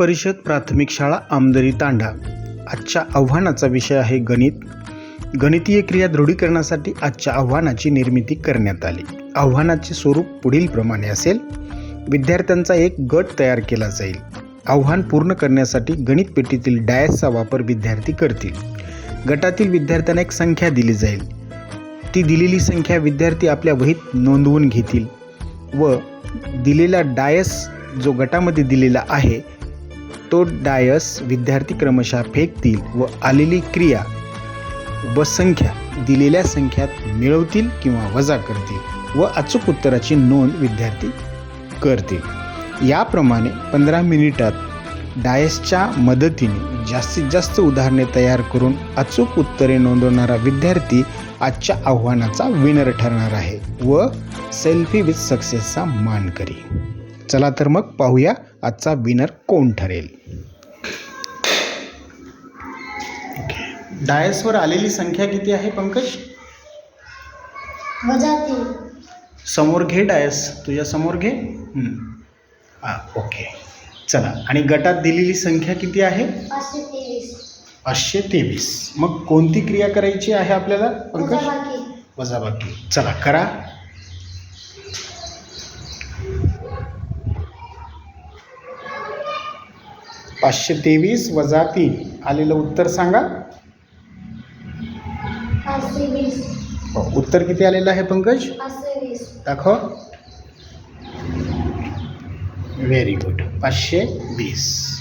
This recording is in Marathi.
परिषद प्राथमिक शाळा आमदरी तांडा. आजच्या आव्हानाचा विषय आहे गणित. गणितीय क्रिया दृढीकरणासाठी आजच्या आव्हानाची निर्मिती करण्यात आली. आव्हानाचे स्वरूप पुढीलप्रमाणे असेल. विद्यार्थ्यांचा एक गट तयार केला जाईल. आव्हान पूर्ण करण्यासाठी गणित पेटीतील डायसचा वापर विद्यार्थी करतील. गटातील विद्यार्थ्यांना एक संख्या दिली जाईल. ती दिलेली संख्या विद्यार्थी आपल्या वहीत नोंदवून घेतील व दिलेला डायस जो गटामध्ये दिलेला आहे तो डायस विद्यार्थी क्रमशः फेकतील व आलेली क्रिया व संख्या दिलेल्या संख्यात मिळवतील किंवा वजा करतील व अचूक उत्तराची नोंद विद्यार्थी करतील. याप्रमाणे पंधरा मिनिटात डायसच्या मदतीने जास्तीत जास्त उदाहरणे तयार करून अचूक उत्तरे नोंदवणारा विद्यार्थी आजच्या आव्हानाचा विनर ठरणार आहे व सेल्फी विथ सक्सेसचा मान करी चला तर मग पाहूया आजचा विनर कोण ठरेल. डायसवर आलेली संख्या किती आहे पंकज? वजा तीन. समोर घे डायस. तुझ्या समोर घे. हं. हा ओके. चला आणि गटात दिलेली संख्या किती आहे? पाचशे तेवीस. पाचशे तेवीस. मग कोणती क्रिया करायची आहे आपल्याला पंकज? वजाबाकी. वजाबाकी. चला करा. पाचशे तेवीस वजा तीन. आलेलं उत्तर सांगा. हो उत्तर किती आलेलं आहे पंकज? दाखव. व्हेरी गुड पाचशे वीस.